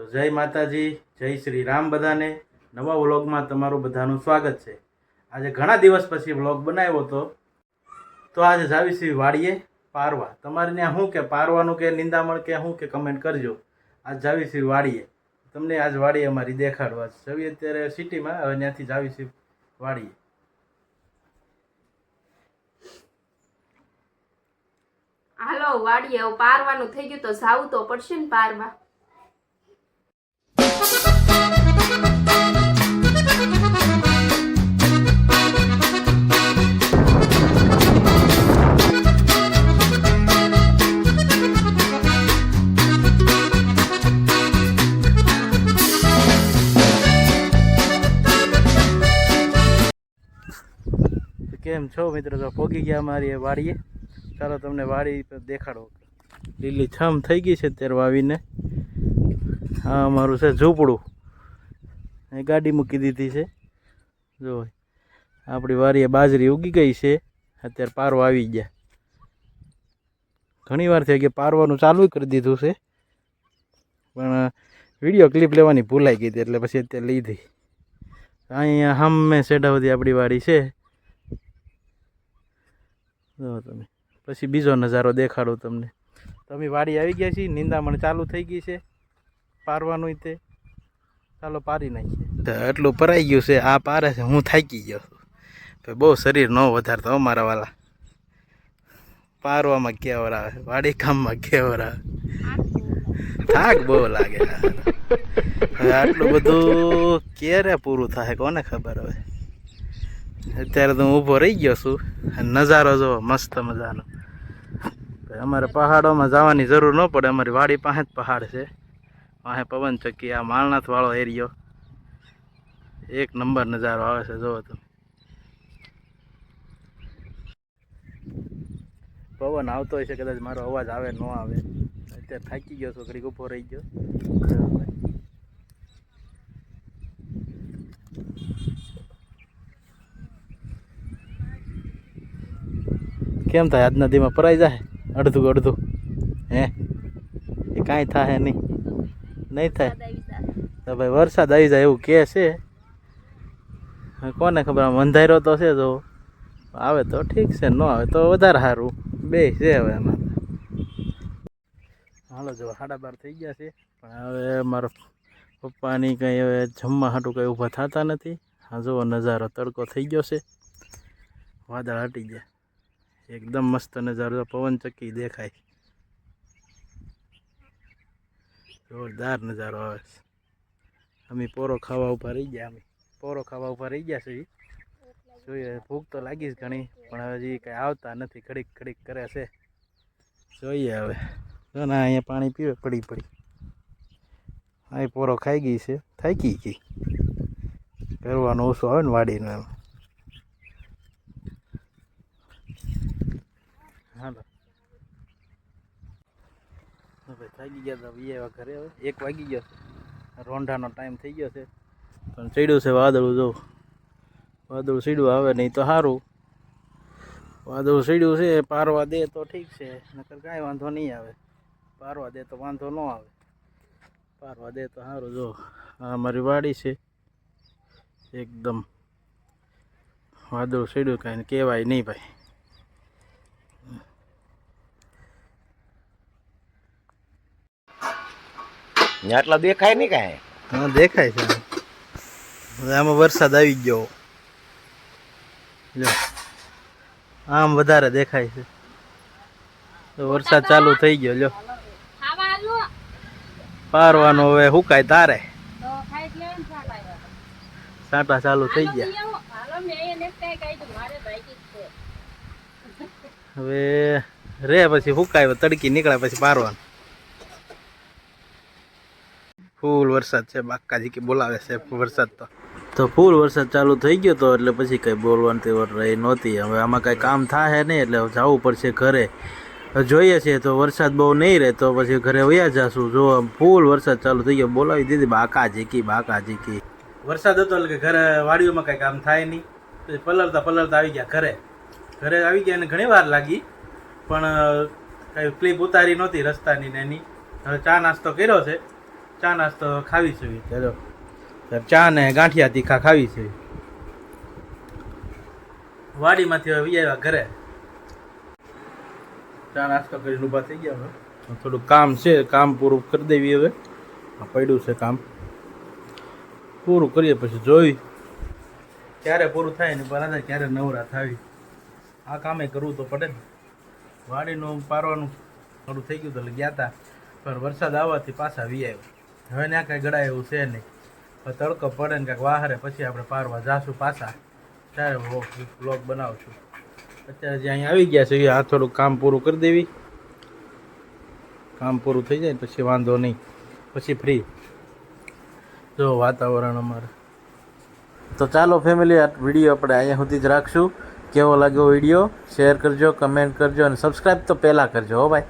તો જય માતાજી, જય શ્રી રામ બધાને. નવા વ્લોગમાં તમારું બધાનું સ્વાગત છે. આજે ઘણા દિવસ પછી વ્લોગ બનાવ્યો હતો. તો આજે જાવીશી વાડીએ પારવા. તમારે ત્યાં શું કે પારવાનું કે નિંદામણ કે શું કે કમેન્ટ કરજો. આજ જાવીશી વાડીએ. તમને આજ વાડીએ અમારી દેખાડવા જવી અત્યારે સિટીમાં, હવે ત્યાંથી જાવીશી વાડીએ. હાલો, વાડીએ. પારવાનું થઈ ગયું તો જાવું તો પડશે ને પારવા? કેમ છો મિત્રો? તો પોગી ગયા અમારી એ વાડીએ. ચાલો તમને વાડી દેખાડો. લીલી છમ થઈ ગઈ છે અત્યારે વાવીને. હા અમારું છે ઝૂંપડું. અહીં ગાડી મૂકી દીધી છે. જો, આપણી વાડીએ બાજરી ઉગી ગઈ છે. અત્યારે પારો આવી ગયા. ઘણી વાર થઈ ગઈ પારવાનું ચાલુ કરી દીધું છે. પણ વીડિયો ક્લિપ લેવાની ભૂલાઈ ગઈ હતી, એટલે પછી અત્યારે લીધી. અહીંયા હમે સેડા સુધી આપણી વાડી છે. જો તમે. પછી બીજો નજારો દેખાડું તમને. તમે વાડી આવી ગયા છીએ નિંદામણ ચાલુ થઈ ગઈ છે. પારવાનું તે. ચાલો પારી નાખીએ. તો એટલું પરાઈ ગયું છે, આ પારે છે, હું થાકી ગયો છું. બહુ શરીર ન વધારતો અમારા વાલા. પારવામાં કેવર આવે વાડી કામમાં કેવર આવે. થાક બહુ લાગે. આટલું બધું ક્યારે પૂરું થાય, કોને ખબર હવે? અત્યારે તો હું ઊભો રહી ગયો છું નજારો જોવો, મસ્ત મજાનો. અમારે પહાડોમાં જવાની જરૂર ન પડે, અમારી વાડી પાસે જ પહાડ છે. પાસે પવન ચક્કી, આ માલનાથ વાળો એરિયો. એક નંબર નજારો આવે છે જુઓ તમે. પવન આવતો હોય છે, કદાચ મારો અવાજ આવે, ન આવે. અત્યારે થાકી ગયો છો, ઘડીક ઊભો રહી ગયો. કેમ થાય? આજ નદીમાં પરાઈ જાય અડધું અડધું? હે? એ કાંઈ થાય નહીં. નહીં થાય? તો ભાઈ વરસાદ આવી જાય એવું કે છે. કોને ખબર? આમ અંધારો તો છે જો. આવે તો ઠીક છે ન આવે તો વધારે સારું. બે છે હવે એમાં હાલો જો સાડા બાર થઈ ગયા છે. પણ હવે મારા પપ્પાની કંઈ હવે જમવા હાટું કંઈ ઊભા થતા નથી. હા જુઓ નજારો તડકો થઈ ગયો છે. વાદળ હટી ગયા. એકદમ મસ્ત નજારો પવન ચક્કી દેખાય. જોરદાર નજારો આવે છે. અમે પોરો ખાવા ઊભા રહી ગયા અમે. પોરો ખાવા ઊભા રહી ગયા છે ઈ. જોઈએ, ભૂખ તો લાગી ઘણી, પણ હજી કંઈ આવતા નથી. ઘડીક ઘડીક કરે છે. જોઈએ હવે. જો ના અહીંયા પાણી પીવે, પડી પડી. અહીં પોરો ખાઈ ગઈ છે. થાકી ગઈ. કરવાનું ઓછું આવે ને વાડીનો એમ. હાલો. ભાઈ થાકી ગયા હતા વી એવા ઘરે હવે. એક વાગી ગયો છે. રોંઢાનો ટાઈમ થઈ ગયો છે. પણ ચડ્યું છે વાદળું, જો. વાદળું ચડ્યું આવે નહીં તો સારું. વાદળું સીડ્યું છે, પારવા દે તો ઠીક છે. નકર કાંઈ વાંધો નહીં આવે. પારવા દે તો વાંધો ન આવે. પારવા દે તો સારું, જો. આ મારી વાડી છે. એકદમ વાદળું ચડ્યું કાંઈ કહેવાય નહીં ભાઈ. આટલા દેખાય નહીં કાંઈ. હા, દેખાય છે. આમાં વરસાદ આવી ગયો. જો આમ વધારે દેખાય છે. વરસાદ ચાલુ થઈ ગયો, લ્યો. પારવાનો હવે હુકાય તારે. સાંટા ચાલુ થઈ ગયા. હવે રે પછી હુકાય તડકી નીકળે પછી પારવાનું. ફૂલ વરસાદ છે, બાકાજી કે બોલાવે છે વરસાદ તો. તો ફૂલ વરસાદ ચાલુ થઈ ગયો તો એટલે પછી કંઈ બોલવાની રહી નહોતી. હવે આમાં કાંઈ કામ થાય નહીં એટલે જવું પડશે ઘરે. જોઈએ છે તો વરસાદ બહુ નહીં રહે તો પછી ઘરે વયા જશું. જો ફૂલ વરસાદ ચાલુ થઈ ગયો, બોલાવી દીધી બાકા ઝીકી બાકા ઝીકી વરસાદ હતો એટલે કે ઘરે વાડીઓમાં કાંઈ કામ થાય નહીં. પછી પલળતા પલળતા આવી ગયા ઘરે. ઘરે આવી ગયા અને ઘણી વાર લાગી, પણ કંઈ ક્લિપ ઉતારી નહોતી રસ્તાની ને એની. હવે ચા નાસ્તો કર્યો છે. ચા નાસ્તો ખાવી છે. ત્યારે ચા ને ગાંઠિયા તીખા ખાવી છે. વાડીમાંથી હવે આવ્યા ઘરે. ચા નાસ્તો કરીને ઊભા થઈ ગયા હવે. થોડું કામ છે કામ પૂરું કરી દેવી હવે. પડ્યું છે કામ. પૂરું કરીએ પછી જોઈ. ક્યારે પૂરું થાય ને બરાબર ક્યારે નવરા થાવી આ કામે કરવું તો પડે ને. વાડીનું પારવાનું થોડું થઈ ગયું તો ગયા હતા પણ વરસાદ આવવાથી પાછા વી આવ્યો હવે ત્યાં કાંઈ ગળાય એવું છે નહીં. પણ તડકો પડે ને કાંઈક વાહરે, પછી આપણે પારવા જાશું પાછા. ત્યારે બ્લોગ બનાવશું. અત્યારે જે અહીંયા આવી ગયા છે આ થોડું કામ પૂરું કરી દેવી. કામ પૂરું થઈ જાય પછી વાંધો નહીં. પછી ફ્રી જો વાતાવરણ અમારે. તો ચાલો ફેમિલી આ વીડિયો આપણે અહીંયા સુધી જ રાખશું. કેવો લાગ્યો વીડિયો શેર કરજો કમેન્ટ કરજો અને સબસ્ક્રાઈબ તો પહેલાં કરજો, હો ભાઈ.